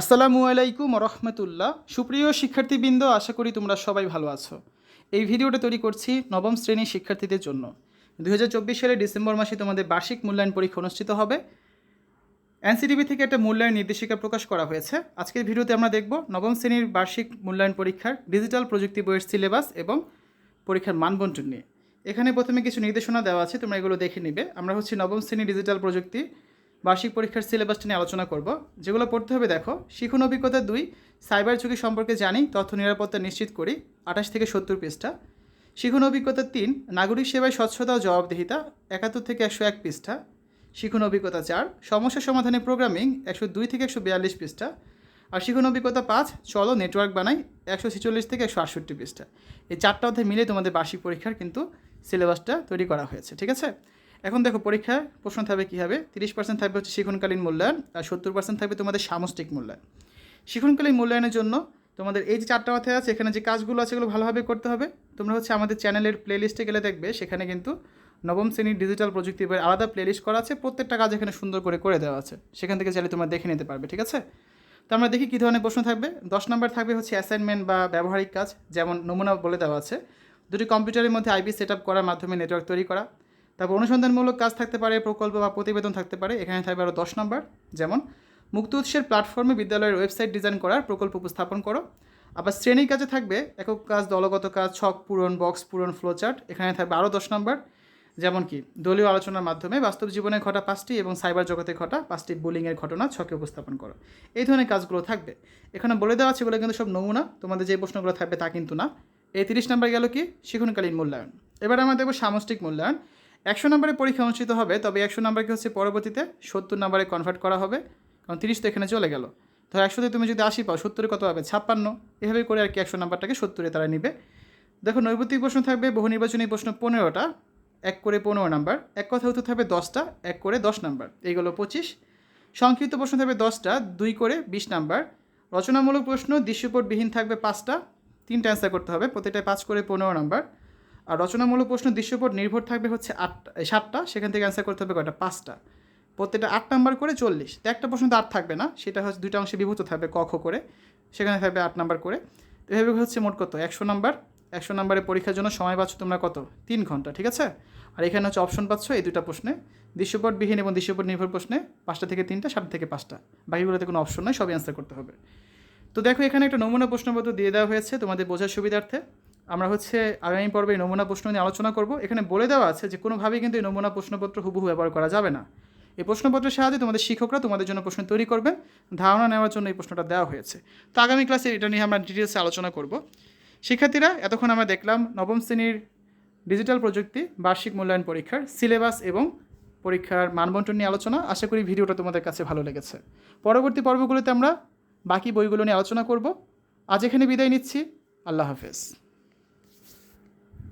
আসসালামু আলাইকুম রহমতুল্লাহ সুপ্রিয় শিক্ষার্থীবৃন্দ, আশা করি তোমরা সবাই ভালো আছো। এই ভিডিওটা তৈরি করছি নবম শ্রেণির শিক্ষার্থীদের জন্য। দু সালের ডিসেম্বর মাসে তোমাদের বার্ষিক মূল্যায়ন পরীক্ষা অনুষ্ঠিত হবে। এনসিটিভি থেকে একটা মূল্যায়ন নির্দেশিকা প্রকাশ করা হয়েছে। আজকের ভিডিওতে আমরা দেখব নবম শ্রেণির বার্ষিক মূল্যায়ন পরীক্ষার ডিজিটাল প্রযুক্তি বইয়ের সিলেবাস এবং পরীক্ষার মানবন্টন নিয়ে। এখানে প্রথমে কিছু নির্দেশনা দেওয়া আছে, তোমরা এগুলো দেখে নিবে। আমরা হচ্ছে নবম শ্রেণির ডিজিটাল প্রযুক্তি বার্ষিক পরীক্ষার সিলেবাসটা নিয়ে আলোচনা করব। যেগুলো পড়তে হবে, দেখো, শিখন অভিজ্ঞতা দুই সাইবার ঝুঁকি সম্পর্কে জানি, তথ্য নিরাপত্তা নিশ্চিত করি, আঠাশ থেকে সত্তর পৃষ্ঠা। শিখন অভিজ্ঞতা তিন, নাগরিক সেবায় স্বচ্ছতা ও জবাবদিহিতা, একাত্তর থেকে একশো এক পৃষ্ঠা। শিখন অভিজ্ঞতা চার, সমস্যা সমাধানে প্রোগ্রামিং একশো দুই থেকে একশো বিয়াল্লিশ পৃষ্ঠা। আর শিখন অভিজ্ঞতা পাঁচ, চলো নেটওয়ার্ক বানাই, একশো ছেচল্লিশ থেকে একশো আটষট্টি পৃষ্ঠা। এই চারটা অধ্যায় মিলে তোমাদের বার্ষিক পরীক্ষার কিন্তু সিলেবাসটা তৈরি করা হয়েছে, ঠিক আছে? এখন দেখো পরীক্ষার প্রশ্ন থাকবে কী হবে? তিরিশ পার্সেন্ট থাকবে হচ্ছে শিখনকালীন মূল্যায়ন আর সত্তর পার্সেন্ট থাকবে তোমাদের সামষ্টিক মূল্যায়ন। শিখনকালীন মূল্যায়নের জন্য তোমাদের এই যে চারটা অধ্যায় আছে, এখানে যে কাজগুলো আছে, এগুলো ভালোভাবে করতে হবে। তোমরা হচ্ছে আমাদের চ্যানেলের প্লেলিস্টে গেলে দেখবে, সেখানে কিন্তু নবম শ্রেণির ডিজিটাল প্রযুক্তি বইয়ের আলাদা প্লেলিস্ট করা আছে। প্রত্যেকটা কাজ এখানে সুন্দর করে করে দেওয়া আছে। সেখান থেকে চাইলে তোমরা দেখে নিতে পারবে, ঠিক আছে? তো আমরা দেখি কী ধরনের প্রশ্ন থাকবে। দশ নম্বর থাকবে হচ্ছে অ্যাসাইনমেন্ট বা ব্যবহারিক কাজ, যেমন নমুনা বলে দেওয়া আছে। দুটি কম্পিউটারের মধ্যে আইপি সেট আপ করার মাধ্যমে নেটওয়ার্ক তৈরি করা। তারপর অনুসন্ধানমূলক কাজ থাকতে পারে, প্রকল্প বা প্রতিবেদন থাকতে পারে, এখানে থাকবে আরও দশ নম্বর। যেমন, মুক্ত উৎসের প্ল্যাটফর্মে বিদ্যালয়ের ওয়েবসাইট ডিজাইন করার প্রকল্প উপস্থাপন করো। আবার শ্রেণির কাজে থাকবে একক কাজ, দলগত কাজ, ছক পূরণ, বক্স পূরণ ফ্লোচার্ট এখানে থাকবে আরও দশ নম্বর। যেমন কি, দলীয় আলোচনার মাধ্যমে বাস্তব জীবনে ঘটা পাঁচটি এবং সাইবার জগতে ঘটা পাঁচটি বুলিংয়ের ঘটনা ছকে উপস্থাপন করো। এই ধরনের কাজগুলো থাকবে। এখানে বলে দেওয়া আছে এগুলো কিন্তু সব নমুনা, তোমাদের যে প্রশ্নগুলো থাকবে তা কিন্তু না। এই তিরিশ নম্বর গেল কি? শিখনকালীন মূল্যায়ন। এবার আমরা দেখব সামষ্টিক মূল্যায়ন। একশো নম্বরে পরীক্ষা অনুষ্ঠিত হবে, তবে একশো নম্বরকে হচ্ছে পরবর্তীতে সত্তর নম্বরে কনভার্ট করা হবে, কারণ তিরিশ তো এখানে চলে গেল। ধর একশোতে তুমি যদি আশি পাও, সত্তরে কত হবে? ছাপ্পান্ন। এভাবে করে আর কি একশো নাম্বারটাকে সত্তরে তারা নিবে। দেখো নৈবতিক প্রশ্ন থাকবে বহু নির্বাচনী প্রশ্ন পনেরোটা, এক করে পনেরো নাম্বার, এক কথা উত্তর থাকবে দশটা, এক করে দশ নাম্বার এইগুলো পঁচিশ। সংক্ষিপ্ত প্রশ্ন থাকবে দশটা, দুই করে বিশ নাম্বার। রচনামূলক প্রশ্ন, দৃশ্যপটবিহীন থাকবে পাঁচটা, তিনটা অ্যান্সার করতে হবে, প্রতিটায় পাঁচ করে পনেরো নাম্বার। আর রচনামূলক প্রশ্ন দৃশ্যপট নির্ভর থাকবে হচ্ছে আটটা সাতটা, সেখান থেকে অ্যান্সার করতে হবে কয়টা? পাঁচটা। প্রত্যেকটা আট নাম্বার করে চল্লিশ। তো একটা প্রশ্ন তো আট থাকবে না, সেটা হচ্ছে দুইটা অংশে বিভূত থাকবে ক, খ করে। সেখানে থাকবে আট নাম্বার করে। তো এভাবে হচ্ছে মোট কত? একশো নাম্বার একশো নাম্বারের পরীক্ষার জন্য সময় পাচ্ছ তোমরা কত? তিন ঘণ্টা, ঠিক আছে? আর এখানে হচ্ছে অপশন পাচ্ছ এই দুটা প্রশ্নে। দৃশ্যপটবিহীন এবং দৃশ্যপট নির্ভর প্রশ্নে পাঁচটা থেকে তিনটা, সাতটা থেকে পাঁচটা। বাকিগুলোতে কোনো অপশন নয় সবই অ্যান্সার করতে হবে। তো দেখো এখানে একটা নমুনা প্রশ্নপত্র দিয়ে দেওয়া হয়েছে তোমাদের বোঝার সুবিধার্থে। আমরা হচ্ছে আগামী পর্বে এই নমুনা প্রশ্ন নিয়ে আলোচনা করব। এখানে বলে দেওয়া আছে যে কোনোভাবেই কিন্তু এই নমুনা প্রশ্নপত্র হুবহু ব্যবহার করা যাবে না। এই প্রশ্নপত্রের সাহায্যে তোমাদের শিক্ষকরা তোমাদের জন্য প্রশ্ন তৈরি করবেন, ধারণা নেওয়ার জন্য এই প্রশ্নটা দেওয়া হয়েছে। তো আগামী ক্লাসে এটা নিয়ে আমরা ডিটেলসে আলোচনা করব। শিক্ষার্থীরা, এতক্ষণ আমরা দেখলাম নবম শ্রেণির ডিজিটাল প্রযুক্তি, বার্ষিক মূল্যায়ন পরীক্ষার সিলেবাস এবং পরীক্ষার মানবন্টন নিয়ে আলোচনা। আশা করি ভিডিওটা তোমাদের কাছে ভালো লেগেছে। পরবর্তী পর্বগুলোতে আমরা বাকি বইগুলো নিয়ে আলোচনা করব। আজ এখানে বিদায় নিচ্ছি। আল্লাহ হাফেজ।